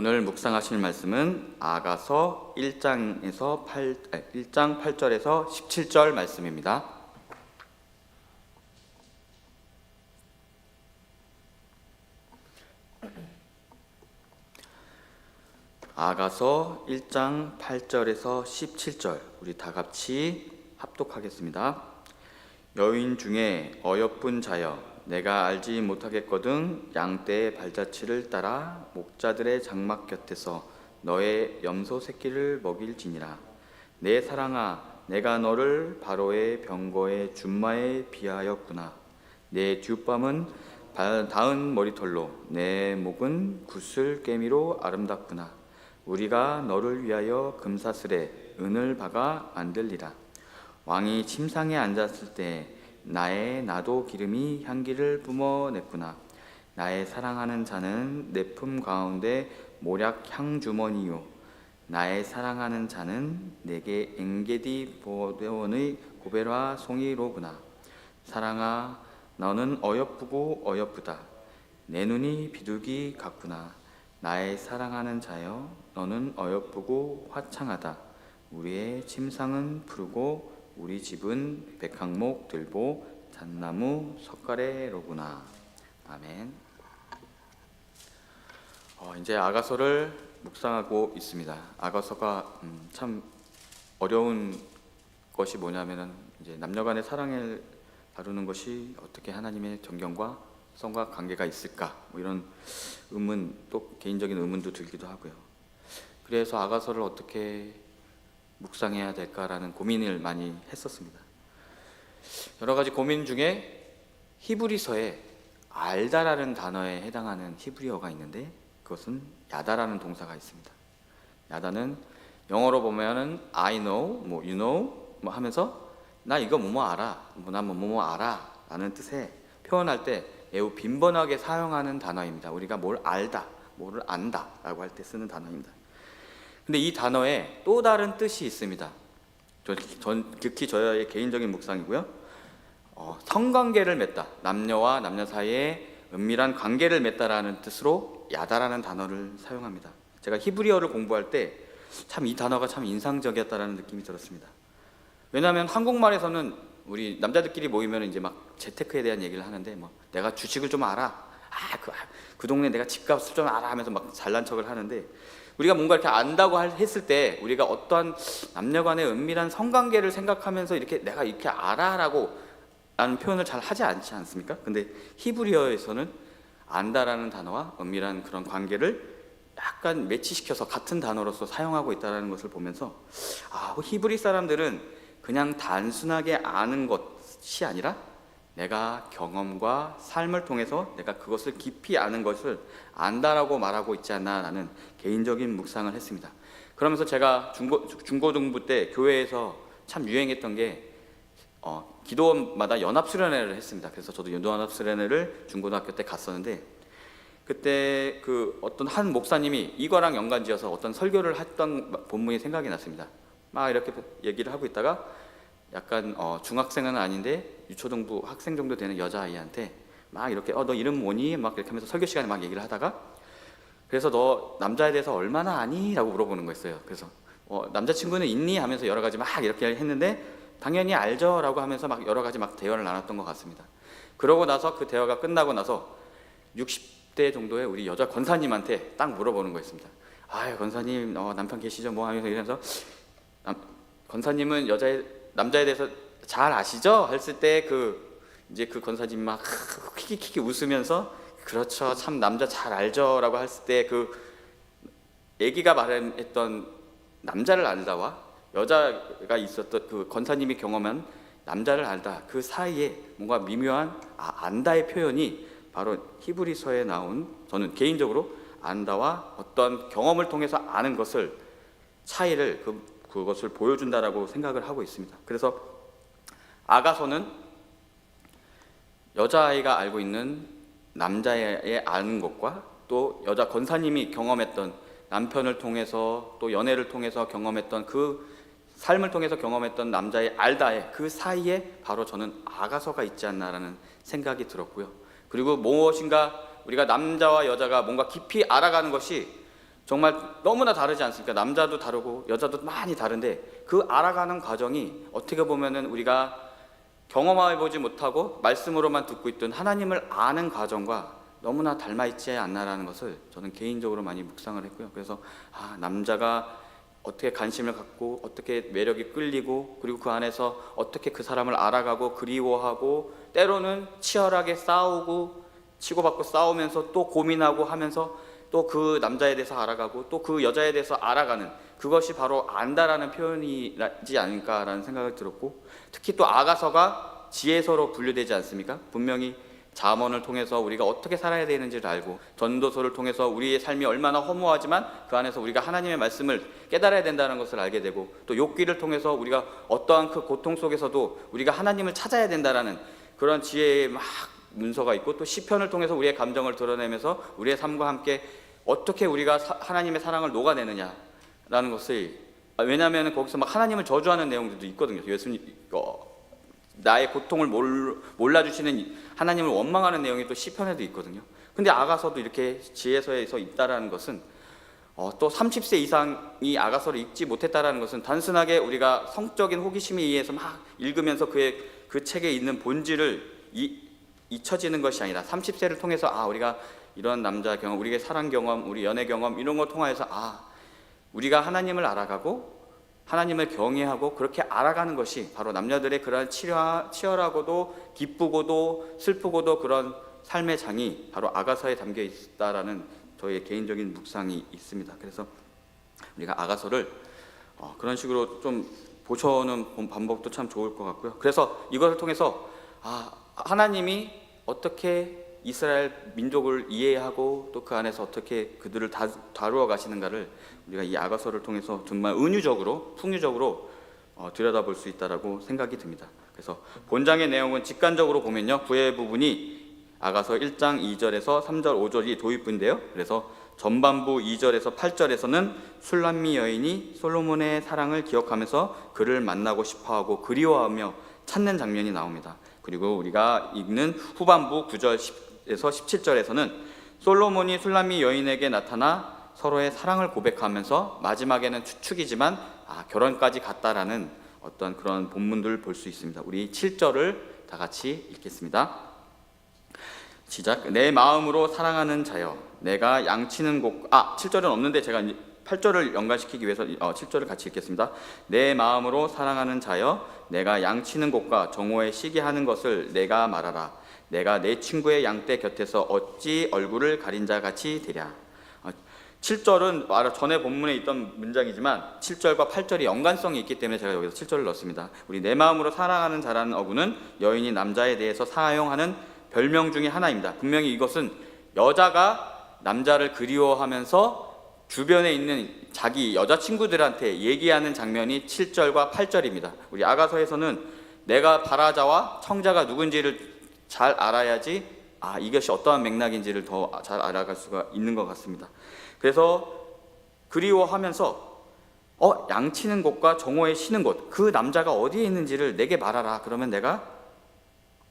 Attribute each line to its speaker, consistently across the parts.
Speaker 1: 오늘 묵상하실 말씀은 아가서 1장에서 8 1장 8절에서 17절 말씀입니다. 아가서 1장 8절에서 17절 우리 다 같이 합독하겠습니다. 여인 중에 어여쁜 자여 내가 알지 못하겠거든 양떼의 발자취를 따라 목자들의 장막 곁에서 너의 염소 새끼를 먹일지니라. 내 사랑아 내가 너를 바로의 병거의 준마에 비하였구나. 내 뒷밤은 바- 닿은 머리털로 내 목은 구슬 깨미로 아름답구나. 우리가 너를 위하여 금사슬에 은을 박아 만들리라. 왕이 침상에 앉았을 때 나의 나도 기름이 향기를 뿜어냈구나. 나의 사랑하는 자는 내 품 가운데 모략 향 주머니요. 나의 사랑하는 자는 내게 엥게디 보대원의 고베라 송이로구나. 사랑아, 너는 어여쁘고 어여쁘다. 내 눈이 비둘기 같구나. 나의 사랑하는 자여, 너는 어여쁘고 화창하다. 우리의 침상은 푸르고 우리 집은 백항목 들보 잣나무 석가래로구나. 아멘. 어, 이제 아가서를 묵상하고 있습니다. 아가서가 음, 참 어려운 것이 뭐냐면은 이제 남녀간의 사랑을 다루는 것이 어떻게 하나님의 정경과 성과 관계가 있을까? 뭐 이런 의문 또 개인적인 의문도 들기도 하고요. 그래서 아가서를 어떻게 묵상해야 될까라는 고민을 많이 했었습니다. 여러 가지 고민 중에 히브리서에 알다라는 단어에 해당하는 히브리어가 있는데 그것은 야다라는 동사가 있습니다. 야다는 영어로 보면은 I know, 뭐 you know 뭐 하면서 나 이거 뭐뭐 알아, 뭐나뭐 뭐 뭐 알아라는 뜻의 표현할 때 매우 빈번하게 사용하는 단어입니다. 우리가 뭘 알다, 뭐를 안다라고 할 때 쓰는 단어입니다. 근데 이 단어에 또 다른 뜻이 있습니다. 저- 전 극히 저의 개인적인 묵상이고요. 어, 성관계를 맺다, 남녀와 남녀 사이에 은밀한 관계를 맺다라는 뜻으로 야다라는 단어를 사용합니다. 제가 히브리어를 공부할 때 참 이 단어가 참 인상적이었다라는 느낌이 들었습니다. 왜냐하면 한국말에서는 우리 남자들끼리 모이면 이제 막 재테크에 대한 얘기를 하는데 뭐 내가 주식을 좀 알아, 아그 그 동네 내가 집값을 좀 알아 하면서 막 잘난 척을 하는데 우리가 뭔가 이렇게 안다고 할- 했을 때 우리가 어떠한 남녀 간의 은밀한 성관계를 생각하면서 이렇게 내가 이렇게 알아라고 라는 표현을 잘 하지 않지 않습니까? 근데 히브리어에서는 안다라는 단어와 은밀한 그런 관계를 약간 매치시켜서 같은 단어로서 사용하고 있다는 것을 보면서 아, 히브리 사람들은 그냥 단순하게 아는 것이 아니라 내가 경험과 삶을 통해서 내가 그것을 깊이 아는 것을 안다라고 말하고 있지 않나라는 개인적인 묵상을 했습니다. 그러면서 제가 중고, 중고등부 때 교회에서 참 유행했던 게 어, 기도원마다 연합 수련회를 했습니다. 그래서 저도 연합 수련회를 중고등학교 때 갔었는데 그때 그 어떤 한 목사님이 이거랑 연관지어서 어떤 설교를 했던 본문이 생각이 났습니다. 막 이렇게 얘기를 하고 있다가 약간 어, 중학생은 아닌데 유초등부 학생 정도 되는 여자아이한테 막 이렇게 어 너 이름 뭐니? 막 이렇게 하면서 설교 시간에 막 얘기를 하다가 그래서 너 남자에 대해서 얼마나 아니? 라고 물어보는 거였어요. 그래서 어, 남자친구는 있니? 하면서 여러 가지 막 이렇게 했는데 당연히 알죠 라고 하면서 막 여러 가지 막 대화를 나눴던 것 같습니다. 그러고 나서 그 대화가 끝나고 나서 60대 정도의 우리 여자 권사님한테 딱 물어보는 거였습니다. 아 권사님 어, 남편 계시죠? 뭐 하면서 이러면서 남, 권사님은 여자의 남자에 대해서 잘 아시죠? 했을 때 그 이제 그 권사님 막 키키키키 웃으면서 그렇죠 참 남자 잘 알죠라고 했을 때 그 애기가 말했던 남자를 알다와 여자가 있었던 그 권사님이 경험한 남자를 알다 그 사이에 뭔가 미묘한 아, 안다의 표현이 바로 히브리서에 나온 저는 개인적으로 안다와 어떤 경험을 통해서 아는 것을 차이를 그, 그것을 보여준다라고 생각을 하고 있습니다. 그래서 아가서는 여자아이가 알고 있는 남자의 아는 것과 또 여자 권사님이 경험했던 남편을 통해서 또 연애를 통해서 경험했던 그 삶을 통해서 경험했던 남자의 알다의 그 사이에 바로 저는 아가서가 있지 않나라는 생각이 들었고요. 그리고 무엇인가 우리가 남자와 여자가 뭔가 깊이 알아가는 것이 정말 너무나 다르지 않습니까? 남자도 다르고 여자도 많이 다른데 그 알아가는 과정이 어떻게 보면은 우리가 경험해 보지 못하고 말씀으로만 듣고 있던 하나님을 아는 과정과 너무나 닮아 있지 않나라는 것을 저는 개인적으로 많이 묵상을 했고요. 그래서 아, 남자가 어떻게 관심을 갖고 어떻게 매력이 끌리고 그리고 그 안에서 어떻게 그 사람을 알아가고 그리워하고 때로는 치열하게 싸우고 치고받고 싸우면서 또 고민하고 하면서 또 그 남자에 대해서 알아가고 또 그 여자에 대해서 알아가는 그것이 바로 안다라는 표현이지 않을까라는 생각을 들었고 특히 또 아가서가 지혜서로 분류되지 않습니까? 분명히 잠언을 통해서 우리가 어떻게 살아야 되는지를 알고 전도서를 통해서 우리의 삶이 얼마나 허무하지만 그 안에서 우리가 하나님의 말씀을 깨달아야 된다는 것을 알게 되고 또 욥기를 통해서 우리가 어떠한 그 고통 속에서도 우리가 하나님을 찾아야 된다라는 그런 지혜의 막 문서가 있고 또 시편을 통해서 우리의 감정을 드러내면서 우리의 삶과 함께 어떻게 우리가 사- 하나님의 사랑을 녹아내느냐 라는 것을 아, 왜냐하면 거기서 막 하나님을 저주하는 내용들도 있거든요. 예수님 어, 나의 고통을 몰, 몰라 주시는 하나님을 원망하는 내용이 또 시편에도 있거든요. 근데 아가서도 이렇게 지혜서에서 있다라는 것은 어, 또 30세 이상이 아가서를 읽지 못했다라는 것은 단순하게 우리가 성적인 호기심에 의해서 막 읽으면서 그의 그 책에 있는 본질을 이, 잊혀지는 것이 아니라 30세를 통해서 아 우리가 이런 남자 경험, 우리의 사랑 경험, 우리 연애 경험 이런 걸 통해서 아 우리가 하나님을 알아가고 하나님을 경외하고 그렇게 알아가는 것이 바로 남녀들의 치열하- 치열하고도 기쁘고도 슬프고도 그런 삶의 장이 바로 아가서에 담겨 있다라는 저의 개인적인 묵상이 있습니다. 그래서 우리가 아가서를 어, 그런 식으로 좀 보셔는 본 방법도 참 좋을 것 같고요. 그래서 이것을 통해서 아, 하나님이 어떻게 이스라엘 민족을 이해하고 또 그 안에서 어떻게 그들을 다, 다루어 가시는가를 우리가 이 아가서를 통해서 정말 은유적으로 풍유적으로 어, 들여다볼 수 있다라고 생각이 듭니다. 그래서 본장의 내용은 직관적으로 보면요 구의 부분이 아가서 1장 2절에서 3절 5절이 도입부인데요. 그래서 전반부 2절에서 8절에서는 술람미 여인이 솔로몬의 사랑을 기억하면서 그를 만나고 싶어하고 그리워하며 찾는 장면이 나옵니다. 그리고 우리가 읽는 후반부 9절에서 17절에서는 솔로몬이 술람미 여인에게 나타나 서로의 사랑을 고백하면서 마지막에는 추측이지만 아, 결혼까지 갔다라는 어떤 그런 본문들을 볼 수 있습니다. 우리 7절을 다 같이 읽겠습니다. 시작. 내 마음으로 사랑하는 자여, 내가 양치는 곳. 아, 7절은 없는데 제가 8절을 연관시키기 위해서 어, 7절을 같이 읽겠습니다. 내 마음으로 사랑하는 자여, 내가 양치는 곳과 정오에 쉬게 하는 것을 내가 말하라. 내가 내 친구의 양떼 곁에서 어찌 얼굴을 가린 자 같이 되랴. 7절은 바로 전에 본문에 있던 문장이지만 7절과 8절이 연관성이 있기 때문에 제가 여기서 7절을 넣었습니다. 우리 내 마음으로 사랑하는 자라는 어구는 여인이 남자에 대해서 사용하는 별명 중에 하나입니다. 분명히 이것은 여자가 남자를 그리워하면서 주변에 있는 자기 여자친구들한테 얘기하는 장면이 7절과 8절입니다. 우리 아가서에서는 내가 바라자와 청자가 누군지를 잘 알아야지 아 이것이 어떠한 맥락인지를 더 잘 알아갈 수가 있는 것 같습니다. 그래서 그리워하면서 어 양치는 곳과 정오에 쉬는 곳 그 남자가 어디에 있는지를 내게 말하라. 그러면 내가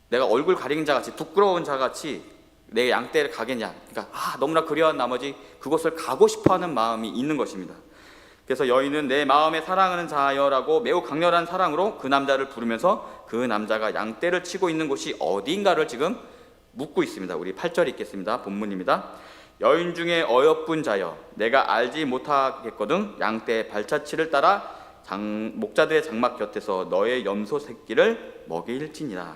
Speaker 1: 내가 얼굴 가린 자 같이 부끄러운 자 같이 내 양떼를 가겠냐. 그러니까 아 너무나 그리워한 나머지 그곳을 가고 싶어하는 마음이 있는 것입니다. 그래서 여인은 내 마음에 사랑하는 자여라고 매우 강렬한 사랑으로 그 남자를 부르면서 그 남자가 양떼를 치고 있는 곳이 어디인가를 지금 묻고 있습니다. 우리 8절 읽겠습니다. 본문입니다. 여인 중에 어여쁜 자여 내가 알지 못하겠거든 양떼의 발자취를 따라 장, 목자들의 장막 곁에서 너의 염소 새끼를 먹일지니라.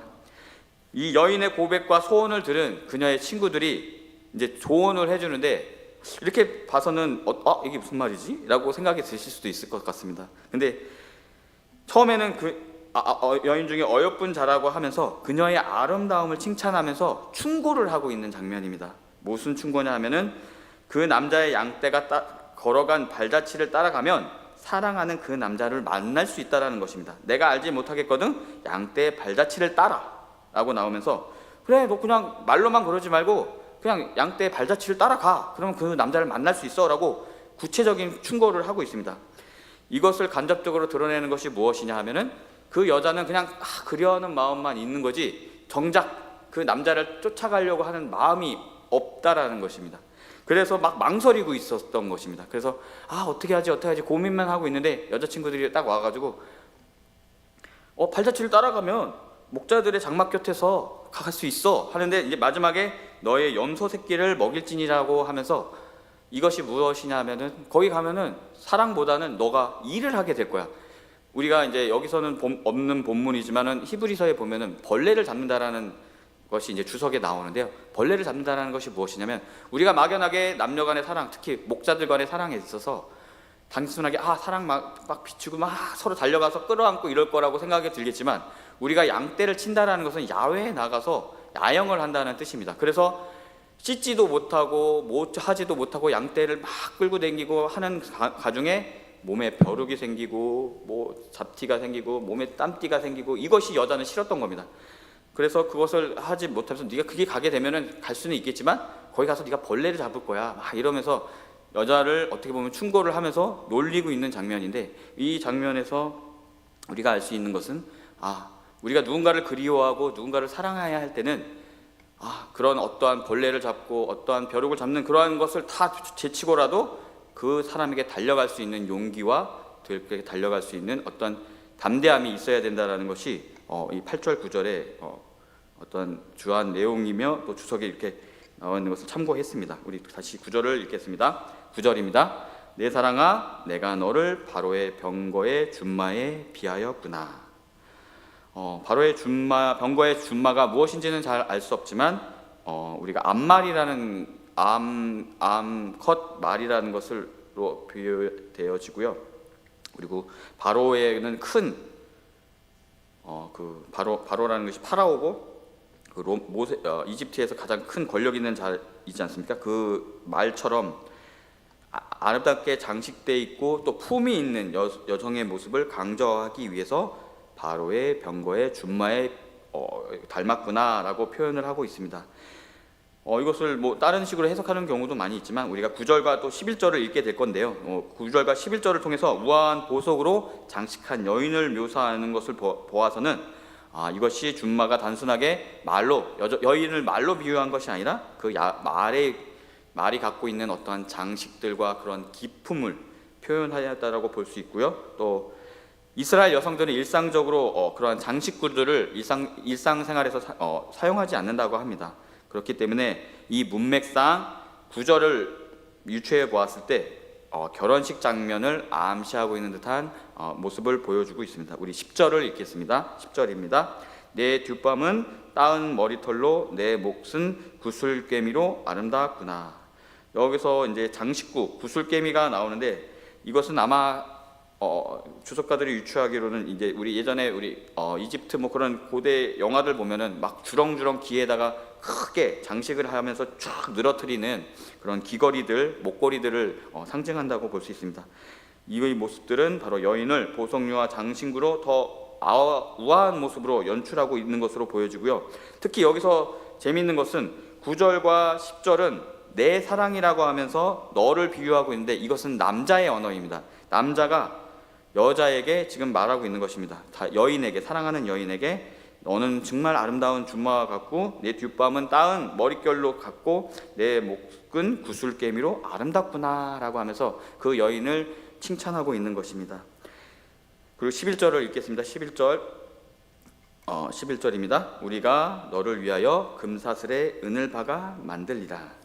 Speaker 1: 이 여인의 고백과 소원을 들은 그녀의 친구들이 이제 조언을 해주는데 이렇게 봐서는 어, 어 이게 무슨 말이지? 라고 생각이 드실 수도 있을 것 같습니다. 근데 처음에는 그 아, 아, 어, 여인 중에 어여쁜 자라고 하면서 그녀의 아름다움을 칭찬하면서 충고를 하고 있는 장면입니다. 무슨 충고냐 하면은 그 남자의 양떼가 따, 걸어간 발자취를 따라가면 사랑하는 그 남자를 만날 수 있다라는 것입니다. 내가 알지 못하겠거든 양떼의 발자취를 따라라고 나오면서 그래 너 그냥 말로만 그러지 말고 그냥 양떼의 발자취를 따라가 그러면 그 남자를 만날 수 있어라고 구체적인 충고를 하고 있습니다. 이것을 간접적으로 드러내는 것이 무엇이냐 하면은 그 여자는 그냥 아, 그리워하는 마음만 있는 거지 정작 그 남자를 쫓아가려고 하는 마음이 없다라는 것입니다. 그래서 막 망설이고 있었던 것입니다. 그래서 아 어떻게 하지 어떻게 하지 고민만 하고 있는데 여자친구들이 딱 와가지고 어 발자취를 따라가면 목자들의 장막 곁에서 갈 수 있어 하는데 이제 마지막에 너의 염소 새끼를 먹일지니라고 하면서 이것이 무엇이냐면은 거기 가면은 사랑보다는 너가 일을 하게 될 거야. 우리가 이제 여기서는 본- 없는 본문이지만은 히브리서에 보면은 벌레를 잡는다라는 것이 이제 주석에 나오는데요. 벌레를 잡는다라는 것이 무엇이냐면 우리가 막연하게 남녀 간의 사랑, 특히 목자들 간의 사랑에 있어서 단순하게 아 사랑 막, 막 비추고 막 서로 달려가서 끌어안고 이럴 거라고 생각이 들겠지만 우리가 양떼를 친다라는 것은 야외에 나가서 야영을 한다는 뜻입니다. 그래서 씻지도 못하고 못 하지도 못하고 양떼를 막 끌고 다니고 하는 가, 가중에 몸에 벼룩이 생기고 뭐 잡티가 생기고 몸에 땀띠가 생기고 이것이 여자는 싫었던 겁니다. 그래서 그것을 하지 못하면서 네가 그게 가게 되면은 갈 수는 있겠지만 거기 가서 네가 벌레를 잡을 거야 막 이러면서 여자를 어떻게 보면 충고를 하면서 놀리고 있는 장면인데 이 장면에서 우리가 알 수 있는 것은 아 우리가 누군가를 그리워하고 누군가를 사랑해야 할 때는 아 그런 어떠한 벌레를 잡고 어떠한 벼룩을 잡는 그러한 것을 다 제치고라도 그 사람에게 달려갈 수 있는 용기와 그렇게 달려갈 수 있는 어떤 담대함이 있어야 된다라는 것이 어, 이 8절 9절에 어, 어떤 주한 내용이며 또 주석에 이렇게 나와 있는 것을 참고했습니다. 우리 다시 9절을 읽겠습니다. 9절입니다. 내 사랑아 내가 너를 바로의 병거의 준마에 비하였구나. 어, 바로의 준마 병거의 준마가 무엇인지는 잘 알 수 없지만 어, 우리가 암말이라는 암 암 컷 말이라는 것으로 비유되어지고요. 그리고 바로에는 큰 어, 그 바로 바로라는 것이 파라오고 그 로, 모세 어, 이집트에서 가장 큰 권력 있는 자이지 않습니까? 그 말처럼 아, 아름답게 장식돼 있고 또 품이 있는 여, 여성의 모습을 강조하기 위해서 바로의 병거의 준마에 어, 닮았구나라고 표현을 하고 있습니다. 어, 이것을 뭐 다른 식으로 해석하는 경우도 많이 있지만 우리가 9절과 또 11절을 읽게 될 건데요. 어, 9절과 11절을 통해서 우아한 보석으로 장식한 여인을 묘사하는 것을 보, 보아서는 아, 이것이 준마가 단순하게 말로 여, 여인을 말로 비유한 것이 아니라 그 야, 말의 말이 갖고 있는 어떠한 장식들과 그런 기품을 표현하였다라고 볼 수 있고요. 또 이스라엘 여성들은 일상적으로 어, 그러한 장식구들을 일상 일상생활에서 사, 어, 사용하지 않는다고 합니다. 그렇기 때문에 이 문맥상 구절을 유추해 보았을 때 어, 결혼식 장면을 암시하고 있는 듯한 어, 모습을 보여주고 있습니다. 우리 10절을 읽겠습니다. 10절입니다. 내 뒷밤은 따은 머리털로 내 몫은 구슬개미로 아름답구나. 여기서 이제 장식구 구슬개미가 나오는데 이것은 아마 어, 주석가들이 유추하기로는 이제 우리 예전에 우리 어, 이집트 뭐 그런 고대 영화들 보면은 막 주렁주렁 귀에다가 크게 장식을 하면서 쫙 늘어뜨리는 그런 귀걸이들, 목걸이들을 어, 상징한다고 볼 수 있습니다. 이 모습들은 바로 여인을 보석류와 장신구로 더 아와- 우아한 모습으로 연출하고 있는 것으로 보여지고요. 특히 여기서 재미있는 것은 9절과 10절은 내 사랑이라고 하면서 너를 비유하고 있는데 이것은 남자의 언어입니다. 남자가 여자에게 지금 말하고 있는 것입니다. 다 여인에게 사랑하는 여인에게 너는 정말 아름다운 준마와 같고 내 뒷밤은 따은 머릿결로 같고 내 목은 구슬개미로 아름답구나라고 하면서 그 여인을 칭찬하고 있는 것입니다. 그리고 11절을 읽겠습니다. 11절 어, 11절입니다. 우리가 너를 위하여 금사슬에 은을 박아 만들리라.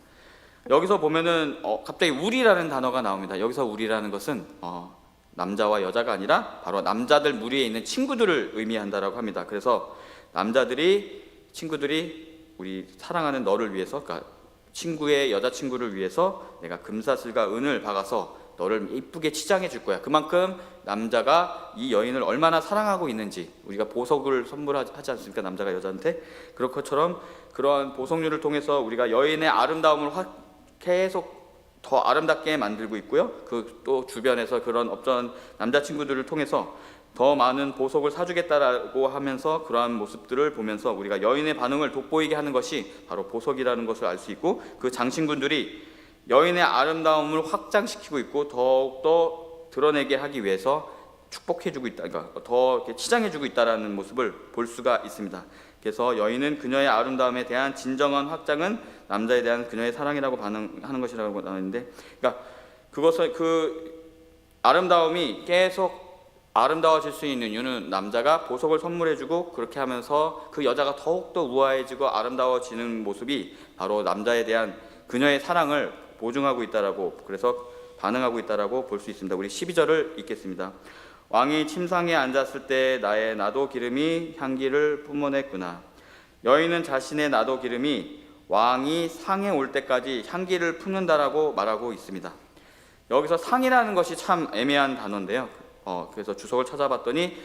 Speaker 1: 여기서 보면은 어, 갑자기 우리라는 단어가 나옵니다. 여기서 우리라는 것은 어, 남자와 여자가 아니라 바로 남자들 무리에 있는 친구들을 의미한다라고 합니다. 그래서 남자들이 친구들이 우리 사랑하는 너를 위해서, 그러니까 친구의 여자 친구를 위해서 내가 금사슬과 은을 박아서 너를 이쁘게 치장해 줄 거야. 그만큼 남자가 이 여인을 얼마나 사랑하고 있는지 우리가 보석을 선물하지 않습니까? 남자가 여자한테 그런 것처럼 그러한 보석류를 통해서 우리가 여인의 아름다움을 확 계속 더 아름답게 만들고 있고요. 그 또 주변에서 그런 어떤 남자친구들을 통해서 더 많은 보석을 사주겠다라고 하면서 그러한 모습들을 보면서 우리가 여인의 반응을 돋보이게 하는 것이 바로 보석이라는 것을 알 수 있고 그 장신군들이 여인의 아름다움을 확장시키고 있고 더욱더 드러내게 하기 위해서 축복해주고 있다, 그러니까 더 치장해주고 있다라는 모습을 볼 수가 있습니다. 그래서 여인은 그녀의 아름다움에 대한 진정한 확장은 남자에 대한 그녀의 사랑이라고 반응하는 것이라고 나왔는데, 그러니까 그것을 그 아름다움이 계속 아름다워질 수 있는 이유는 남자가 보석을 선물해주고 그렇게 하면서 그 여자가 더욱더 우아해지고 아름다워지는 모습이 바로 남자에 대한 그녀의 사랑을 보증하고 있다라고 그래서 반응하고 있다라고 볼 수 있습니다. 우리 12절을 읽겠습니다. 왕이 침상에 앉았을 때 나의 나도 기름이 향기를 뿜어냈구나. 여인은 자신의 나도 기름이 왕이 상에 올 때까지 향기를 품는다라고 말하고 있습니다. 여기서 상이라는 것이 참 애매한 단어인데요. 어, 그래서 주석을 찾아봤더니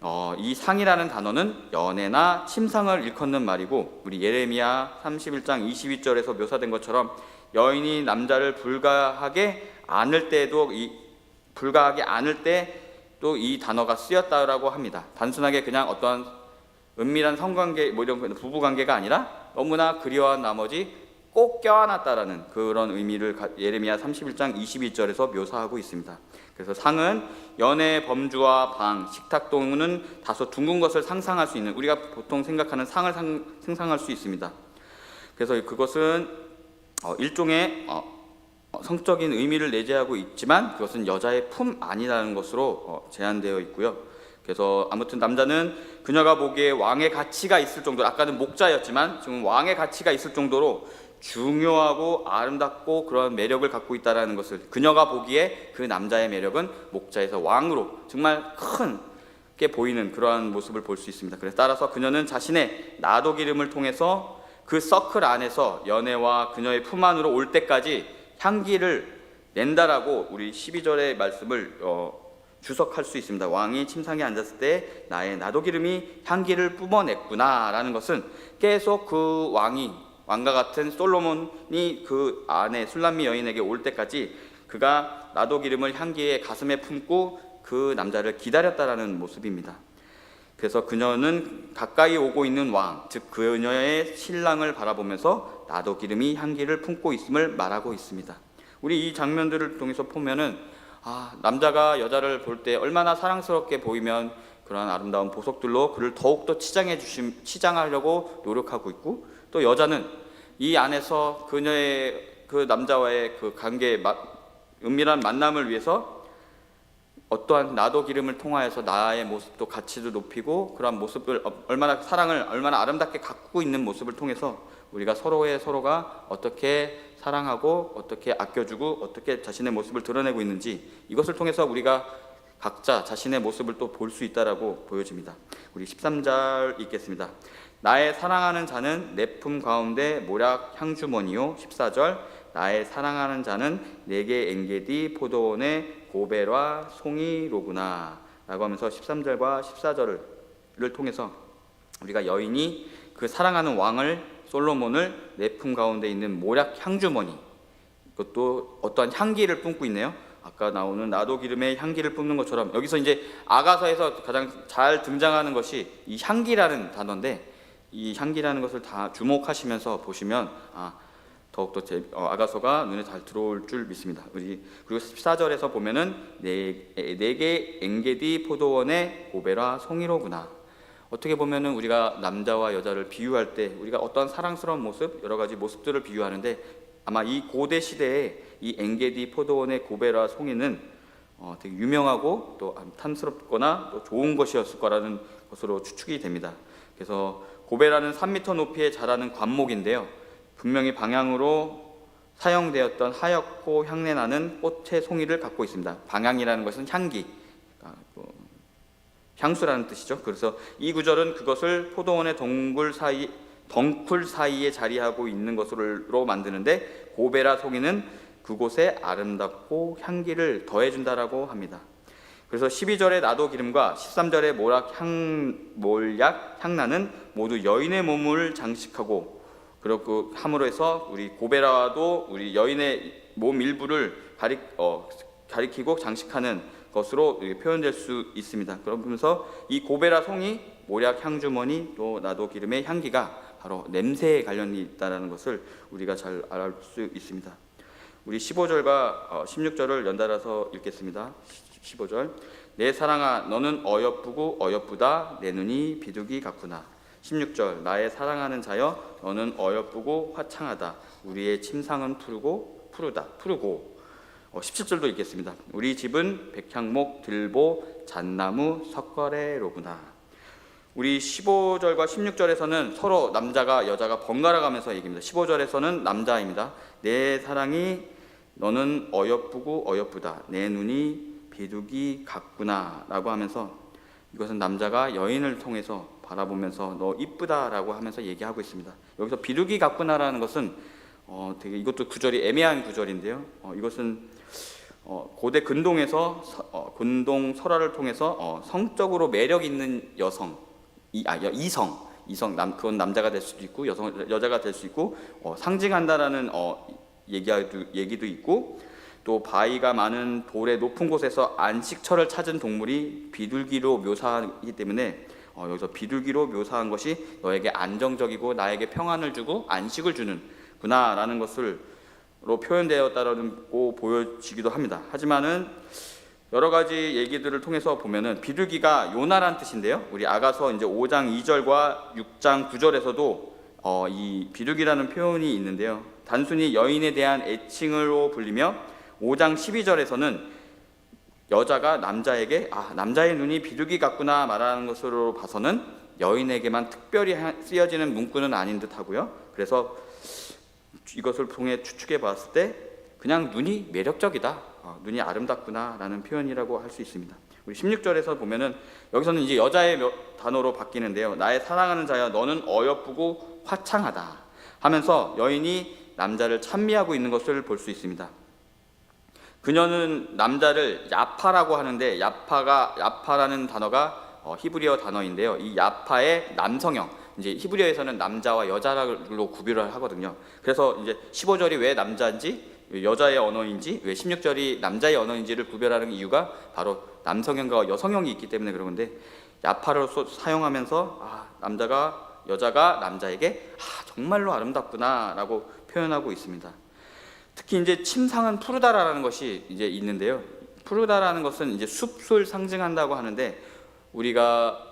Speaker 1: 어, 이 상이라는 단어는 연애나 침상을 일컫는 말이고 우리 예레미야 31장 22절에서 묘사된 것처럼 여인이 남자를 불가하게 안을 때도 이 불가하게 안을 때 또 이 단어가 쓰였다라고 합니다. 단순하게 그냥 어떠한 은밀한 성관계 뭐 이런 부부 관계가 아니라 너무나 그리워한 나머지 꼭 껴안았다라는 그런 의미를 가- 예레미야 31장 22절에서 묘사하고 있습니다. 그래서 상은 연애 범주와 방, 식탁 동은 다소 둥근 것을 상상할 수 있는 우리가 보통 생각하는 상을 상, 상상할 수 있습니다. 그래서 그것은 어, 일종의 어, 어, 성적인 의미를 내재하고 있지만 그것은 여자의 품 아니라는 것으로 어, 제한되어 있고요. 그래서 아무튼 남자는 그녀가 보기에 왕의 가치가 있을 정도로 아까는 목자였지만 지금 왕의 가치가 있을 정도로 중요하고 아름답고 그런 매력을 갖고 있다라는 것을 그녀가 보기에 그 남자의 매력은 목자에서 왕으로 정말 큰게 보이는 그러한 모습을 볼 수 있습니다. 그래서 따라서 그녀는 자신의 나도 기름을 통해서 그 서클 안에서 연애와 그녀의 품 안으로 올 때까지 향기를 낸다라고 우리 12절의 말씀을 어, 주석할 수 있습니다. 왕이 침상에 앉았을 때 나의 나도 기름이 향기를 뿜어냈구나라는 것은 계속 그 왕이 왕과 같은 솔로몬이 그 안에 술람미 여인에게 올 때까지 그가 나도 기름을 향기에 가슴에 품고 그 남자를 기다렸다라는 모습입니다. 그래서 그녀는 가까이 오고 있는 왕, 즉 그녀의 신랑을 바라보면서 나도 기름이 향기를 품고 있음을 말하고 있습니다. 우리 이 장면들을 통해서 보면은 아, 남자가 여자를 볼 때 얼마나 사랑스럽게 보이면 그러한 아름다운 보석들로 그를 더욱더 치장해 주심 치장하려고 노력하고 있고 또 여자는 이 안에서 그녀의 그 남자와의 그 관계 마- 은밀한 만남을 위해서 어떠한 나도 기름을 통하여서 나의 모습도 가치도 높이고 그러한 모습을 어- 얼마나 사랑을 얼마나 아름답게 가꾸고 있는 모습을 통해서 우리가 서로의 서로가 어떻게 사랑하고 어떻게 아껴주고 어떻게 자신의 모습을 드러내고 있는지 이것을 통해서 우리가 각자 자신의 모습을 또 볼 수 있다라고 보여집니다. 우리 13절 읽겠습니다. 나의 사랑하는 자는 내 품 가운데 모략 향주머니요 14절 나의 사랑하는 자는 내게 엥게디 포도원의 고베라 송이로구나 라고 하면서 13절과 14절을 통해서 우리가 여인이 그 사랑하는 왕을 솔로몬을 내 품 가운데 있는 모략 향주머니 그것도 어떠한 향기를 뿜고 있네요. 아까 나오는 나도 기름의 향기를 뿜는 것처럼 여기서 이제 아가서에서 가장 잘 등장하는 것이 이 향기라는 단어인데 이 향기라는 것을 다 주목하시면서 보시면 아 더욱더 제, 어, 아가서가 눈에 잘 들어올 줄 믿습니다. 우리 그리고 14절에서 보면은 네, 네개 엥게디 포도원의 고베라 송이로구나. 어떻게 보면은 우리가 남자와 여자를 비유할 때 우리가 어떤 사랑스러운 모습 여러 가지 모습들을 비유하는데 아마 이 고대 시대에 이 엥게디 포도원의 고베라 송이는 어, 되게 유명하고 또 탐스럽거나 또 좋은 것이었을 거라는 것으로 추측이 됩니다. 그래서 고베라는 3m 높이에 자라는 관목인데요. 분명히 방향으로 사용되었던 하얗고 향내나는 꽃의 송이를 갖고 있습니다. 방향이라는 것은 향기, 아, 뭐, 향수라는 뜻이죠. 그래서 이 구절은 그것을 포도원의 덩굴 사이 덩굴 사이에 자리하고 있는 것으로 만드는데 고베라 송이는 그곳에 아름답고 향기를 더해준다라고 합니다. 그래서 12절의 나도 기름과 13절의 모락 향 몰약 향나는 모두 여인의 몸을 장식하고 그렇고 함으로 해서 우리 고베라도 우리 여인의 몸 일부를 가리, 어, 가리키고 장식하는 것으로 표현될 수 있습니다. 그러면서 이 고베라 송이 모략 향주머니 또 나도 기름의 향기가 바로 냄새에 관련이 있다는 것을 우리가 잘 알 수 있습니다. 우리 15절과 16절을 연달아서 읽겠습니다. 15절 내 사랑아 너는 어여쁘고 어여쁘다 내 눈이 비둘기 같구나 16절 나의 사랑하는 자여 너는 어여쁘고 화창하다 우리의 침상은 푸르고 푸르다 푸르고 어, 17절도 읽겠습니다. 우리 집은 백향목 들보 잣나무 석거래로구나. 우리 15절과 16절에서는 서로 남자가 여자가 번갈아 가면서 얘기합니다. 15절에서는 남자입니다. 내 사랑이 너는 어여쁘고 어여쁘다. 내 눈이 비둘기 같구나라고 하면서 이것은 남자가 여인을 통해서 바라보면서 너 이쁘다라고 하면서 얘기하고 있습니다. 여기서 비둘기 같구나라는 것은 어, 되게 이것도 구절이 애매한 구절인데요. 어, 이것은 어, 고대 근동에서 서- 어, 근동 설화를 통해서 어, 성적으로 매력 있는 여성, 이, 아, 여- 이성, 이성 남 그건 남자가 될 수도 있고 여성 여자가 될 수 있고 어, 상징한다라는 어, 얘기도 얘기도 있고 또 바위가 많은 돌의 높은 곳에서 안식처를 찾은 동물이 비둘기로 묘사하기 때문에 어, 여기서 비둘기로 묘사한 것이 너에게 안정적이고 나에게 평안을 주고 안식을 주는구나라는 것을 로 표현되었다라고 보여지기도 합니다. 하지만은 여러 가지 얘기들을 통해서 보면은 비둘기가 요나란 뜻인데요. 우리 아가서 이제 5장 2절과 6장 9절에서도 어, 이 비둘기라는 표현이 있는데요. 단순히 여인에 대한 애칭으로 불리며 5장 12절에서는 여자가 남자에게 아 남자의 눈이 비둘기 같구나 말하는 것으로 봐서는 여인에게만 특별히 하- 쓰여지는 문구는 아닌 듯하고요. 그래서 이것을 통해 추측해 봤을 때 그냥 눈이 매력적이다, 어, 눈이 아름답구나라는 표현이라고 할 수 있습니다. 우리 16절에서 보면은 여기서는 이제 여자의 며- 단어로 바뀌는데요. 나의 사랑하는 자여 너는 어여쁘고 화창하다 하면서 여인이 남자를 찬미하고 있는 것을 볼 수 있습니다. 그녀는 남자를 야파라고 하는데 야파가 야파라는 단어가 어, 히브리어 단어인데요. 이 야파의 남성형 이제 히브리어에서는 남자와 여자로 구별을 하거든요. 그래서 이제 15절이 왜 남자인지 여자의 언어인지 왜 16절이 남자의 언어인지를 구별하는 이유가 바로 남성형과 여성형이 있기 때문에 그런 건데 야파로 써- 사용하면서 아, 남자가 여자가 남자에게 아, 정말로 아름답구나라고 표현하고 있습니다. 특히 이제 침상은 푸르다라는 것이 이제 있는데요. 푸르다라는 것은 이제 숲을 상징한다고 하는데 우리가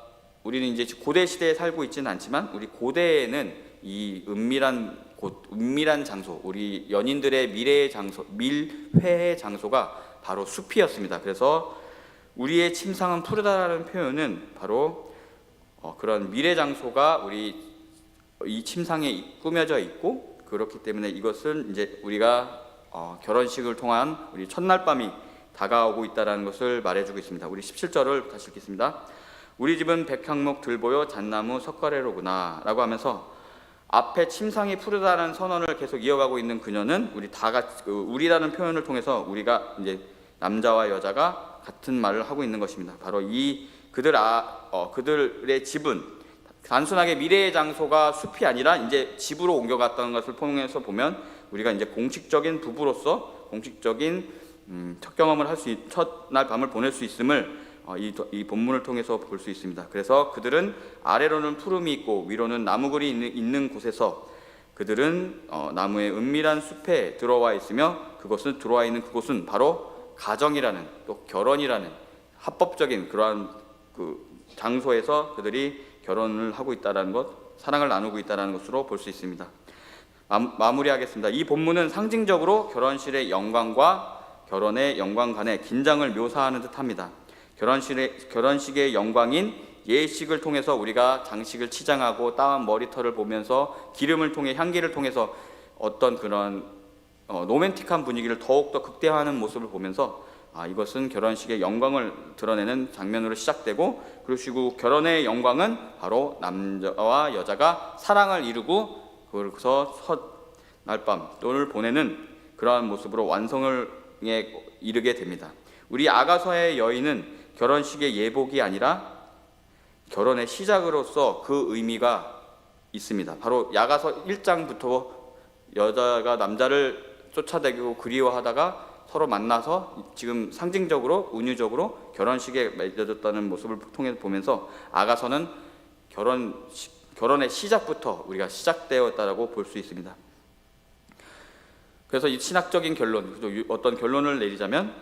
Speaker 1: 우리는 이제 고대 시대에 살고 있지는 않지만 우리 고대에는 이 은밀한 곳, 은밀한 장소, 우리 연인들의 미래의 장소, 밀회의 장소가 바로 숲이었습니다. 그래서 우리의 침상은 푸르다라는 표현은 바로 어, 그런 미래 장소가 우리 이 침상에 꾸며져 있고 그렇기 때문에 이것은 이제 우리가 어, 결혼식을 통한 우리 첫날 밤이 다가오고 있다라는 것을 말해주고 있습니다. 우리 17절을 다시 읽겠습니다. 우리 집은 백향목 들보여 잣나무 석가래로구나라고 하면서 앞에 침상이 푸르다는 선언을 계속 이어가고 있는 그녀는 우리 다 같이 그 우리라는 표현을 통해서 우리가 이제 남자와 여자가 같은 말을 하고 있는 것입니다. 바로 이 그들 아 어, 그들의 집은 단순하게 미래의 장소가 숲이 아니라 이제 집으로 옮겨갔다는 것을 통해서 보면 우리가 이제 공식적인 부부로서 공식적인 음, 첫 경험을 할 수 첫날 밤을 보낼 수 있음을 어, 이, 도- 이 본문을 통해서 볼 수 있습니다. 그래서 그들은 아래로는 푸름이 있고 위로는 나무글이 있는, 있는 곳에서 그들은 어, 나무의 은밀한 숲에 들어와 있으며 그것은 들어와 있는 그곳은 바로 가정이라는 또 결혼이라는 합법적인 그러한 그 장소에서 그들이 결혼을 하고 있다라는 것, 사랑을 나누고 있다라는 것으로 볼 수 있습니다. 마- 마무리하겠습니다. 이 본문은 상징적으로 결혼실의 영광과 결혼의 영광 간의 긴장을 묘사하는 듯합니다. 결혼실의 결혼식의 영광인 예식을 통해서 우리가 장식을 치장하고 따은 머리털을 보면서 기름을 통해 향기를 통해서 어떤 그런 어, 로맨틱한 분위기를 더욱더 극대화하는 모습을 보면서 아, 이것은 결혼식의 영광을 드러내는 장면으로 시작되고 그리고 결혼의 영광은 바로 남자와 여자가 사랑을 이루고 그래서 첫날 밤을 보내는 그러한 모습으로 완성을 에 이르게 됩니다. 우리 아가서의 여인은 결혼식의 예복이 아니라 결혼의 시작으로서 그 의미가 있습니다. 바로 야가서 1장부터 여자가 남자를 쫓아다니고 그리워하다가 서로 만나서 지금 상징적으로 운유적으로 결혼식에 맺어졌다는 모습을 통해 보면서 아가서는 결혼 결혼의 시작부터 우리가 시작되었다라고 볼 수 있습니다. 그래서 이 신학적인 결론, 어떤 결론을 내리자면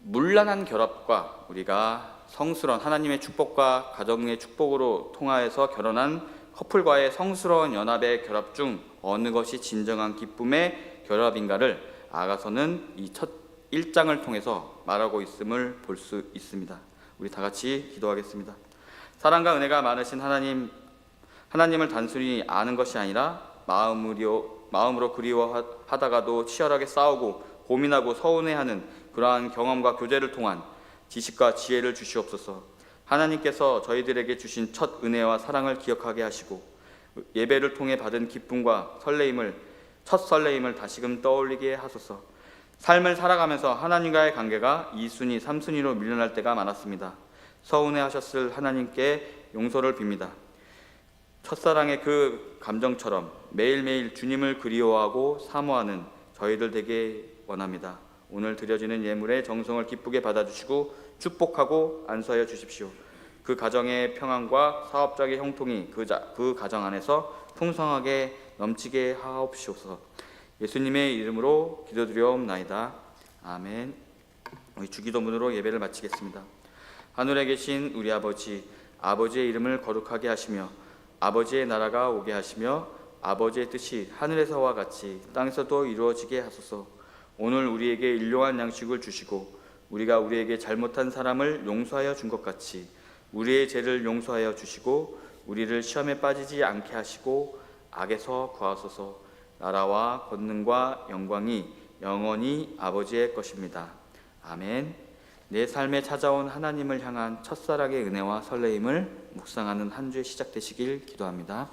Speaker 1: 문란한 결합과 우리가 성스러운 하나님의 축복과 가정의 축복으로 통하여서 결혼한 커플과의 성스러운 연합의 결합 중 어느 것이 진정한 기쁨의 결합인가를 아가서는 이 첫 1장을 통해서 말하고 있음을 볼 수 있습니다. 우리 다 같이 기도하겠습니다. 사랑과 은혜가 많으신 하나님 하나님을 단순히 아는 것이 아니라 마음으로 마음으로 그리워하다가도 치열하게 싸우고 고민하고 서운해하는 그러한 경험과 교제를 통한 지식과 지혜를 주시옵소서. 하나님께서 저희들에게 주신 첫 은혜와 사랑을 기억하게 하시고 예배를 통해 받은 기쁨과 설레임을 첫 설레임을 다시금 떠올리게 하소서. 삶을 살아가면서 하나님과의 관계가 2순위, 3순위로 밀려날 때가 많았습니다. 서운해 하셨을 하나님께 용서를 빕니다. 첫사랑의 그 감정처럼 매일매일 주님을 그리워하고 사모하는 저희들 되게 원합니다. 오늘 드려지는 예물의 정성을 기쁘게 받아주시고 축복하고 안수하여 주십시오. 그 가정의 평안과 사업적인 형통이 그, 자, 그 가정 안에서 풍성하게 넘치게 하옵시옵소서. 예수님의 이름으로 기도드리옵나이다. 아멘. 우리 주기도문으로 예배를 마치겠습니다. 하늘에 계신 우리 아버지, 아버지의 이름을 거룩하게 하시며 아버지의 나라가 오게 하시며 아버지의 뜻이 하늘에서와 같이 땅에서도 이루어지게 하소서. 오늘 우리에게 일용할 양식을 주시고 우리가 우리에게 잘못한 사람을 용서하여 준 것 같이 우리의 죄를 용서하여 주시고 우리를 시험에 빠지지 않게 하시고 악에서 구하소서. 나라와 권능과 영광이 영원히 아버지의 것입니다. 아멘. 내 삶에 찾아온 하나님을 향한 첫사랑의 은혜와 설레임을 묵상하는 한 주의 시작되시길 기도합니다.